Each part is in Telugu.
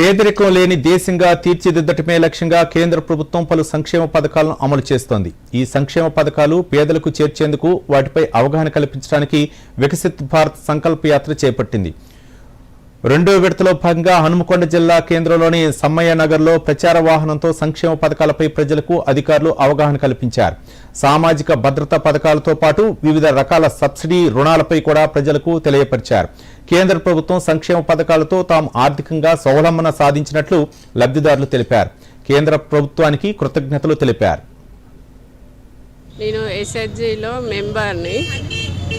పేదరికం లేని దేశంగా తీర్చిదిద్దటమే లక్ష్యంగా కేంద్ర ప్రభుత్వం పలు సంక్షేమ పథకాలను అమలు చేస్తోంది. ఈ సంక్షేమ పథకాలు పేదలకు చేర్చేందుకు వాటిపై అవగాహన కల్పించడానికి వికసిత్ భారత్ సంకల్ప యాత్ర చేపట్టింది. రెండో విడతలో భాగంగా హనుమకొండ జిల్లా కేంద్రంలోని సమ్మయ్య నగర్లో ప్రచార వాహనంతో సంక్షేమ పథకాలపై ప్రజలకు అధికారులు అవగాహన కల్పించారు. సామాజిక భద్రతా పథకాలతో పాటు వివిధ రకాల సబ్సిడీ రుణాలపై కూడా ప్రజలకు తెలియపరిచారు. కేంద్ర ప్రభుత్వం సంక్షేమ పథకాలతో తాము ఆర్థికంగా స్వలంబన సాధించినట్లు లబ్ధిదారులు తెలిపారు. కేంద్ర ప్రభుత్వానికి కృతజ్ఞతలు తెలిపారు. నేను ఎస్హెచ్జిలో మెంబర్ని.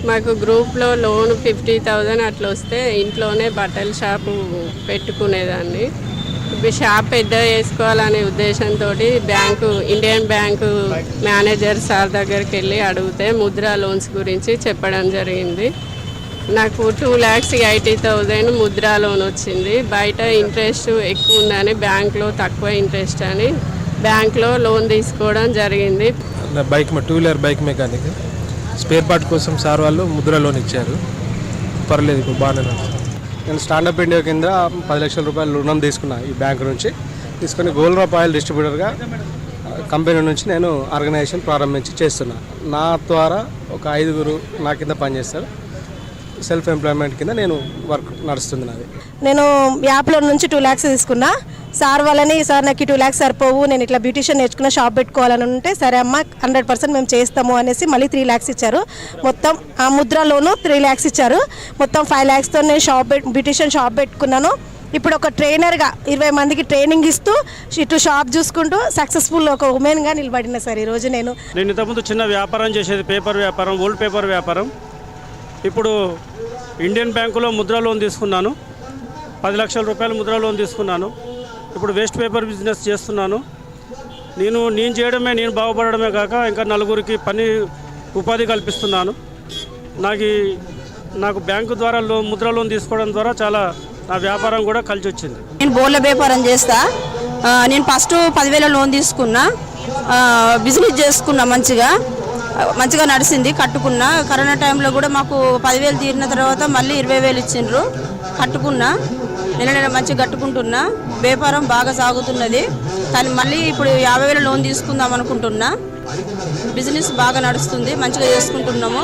మాకు గ్రూప్లో లోన్ ఫిఫ్టీ థౌజండ్ అట్లా వస్తే ఇంట్లోనే బట్టల షాపు పెట్టుకునేదాన్ని. ఇప్పుడు షాప్ పెద్ద వేసుకోవాలనే ఉద్దేశంతో bank Indian bank manager sir దగ్గరికి వెళ్ళి అడిగితే ముద్రా లోన్స్ గురించి చెప్పడం జరిగింది. నాకు two lakhs eighty thousand Mudra loan వచ్చింది. బయట ఇంట్రెస్ట్ ఎక్కువ ఉందని బ్యాంక్లో తక్కువ ఇంట్రెస్ట్ అని బ్యాంక్లో లోన్ తీసుకోవడం జరిగింది. Bike two wheeler bike mechanic. Spare part కోసం సార్ వాళ్ళు ముద్ర లోన్ ఇచ్చారు. పర్లేదు ఇప్పుడు బాగానే నడుస్తుంది. నేను స్టాండప్ ఇండియా కింద పది లక్షల రూపాయలు రుణం తీసుకున్నా ఈ బ్యాంక్ నుంచి. తీసుకొని గోల్డ్రాప్ ఆయిల్ డిస్ట్రిబ్యూటర్గా కంపెనీ నుంచి నేను ఆర్గనైజేషన్ ప్రారంభించి చేస్తున్నా. నా ద్వారా ఒక ఐదుగురు నా కింద పనిచేస్తారు. సెల్ఫ్ ఎంప్లాయ్మెంట్ కింద నేను వర్క్ నడుస్తుంది నాది. నేను యాప్లో నుంచి టూ ల్యాక్స్ తీసుకున్నా. సార్ వాళ్ళని సార్ నాకు టూ ల్యాక్స్ సరిపోవు నేను ఇట్లా బ్యూటిషియన్ నేర్చుకున్న షాప్ పెట్టుకోవాలని ఉంటే సరే అమ్మ హండ్రెడ్ పర్సెంట్ మేము చేస్తాము అనేసి మళ్ళీ త్రీ ల్యాక్స్ ఇచ్చారు. మొత్తం ఆ ముద్రలోను త్రీ ల్యాక్స్ ఇచ్చారు. మొత్తం ఫైవ్ ల్యాక్స్తో నేను షాప్ పెట్ బ్యూటిషియన్ షాప్ పెట్టుకున్నాను. ఇప్పుడు ఒక ట్రైనర్గా ఇరవై మందికి ట్రైనింగ్ ఇస్తూ ఇటు షాప్ చూసుకుంటూ సక్సెస్ఫుల్ ఒక ఉమెన్గా నిలబడిన సార్ ఈరోజు నేను. నేను ఇంతకుముందు చిన్న వ్యాపారం చేసేది పేపర్ వ్యాపారం ఓల్డ్ పేపర్ వ్యాపారం. ఇప్పుడు ఇండియన్ బ్యాంకులో ముద్రా లోన్ తీసుకున్నాను. పది లక్షల రూపాయలు ముద్రా లోన్ తీసుకున్నాను. ఇప్పుడు వేస్ట్ పేపర్ బిజినెస్ చేస్తున్నాను. నేను నేను చేయడమే నేను బాగుపడడమే కాక ఇంకా నలుగురికి పని ఉపాధి కల్పిస్తున్నాను. నాకు నాకు బ్యాంకు ద్వారా లోన్ ముద్ర లోన్ తీసుకోవడం ద్వారా చాలా నా వ్యాపారం కూడా కలిసి వచ్చింది నేను బోర్ల వ్యాపారం చేస్తా. నేను ఫస్ట్ పదివేల లోన్ తీసుకున్నా. బిజినెస్ చేసుకున్నా మంచిగా. మంచిగా నడిచింది కట్టుకున్నా. కరోనా టైంలో కూడా మాకు పదివేలు తీరిన తర్వాత మళ్ళీ ఇరవై వేలు ఇచ్చిండ్రు. కట్టుకున్నా. నెల నెల మంచిగా కట్టుకుంటున్నా. వ్యాపారం బాగా సాగుతున్నది. కానీ మళ్ళీ ఇప్పుడు యాభై వేల లోన్ తీసుకుందాం అనుకుంటున్నా. బిజినెస్ బాగా నడుస్తుంది. మంచిగా చేసుకుంటున్నాము.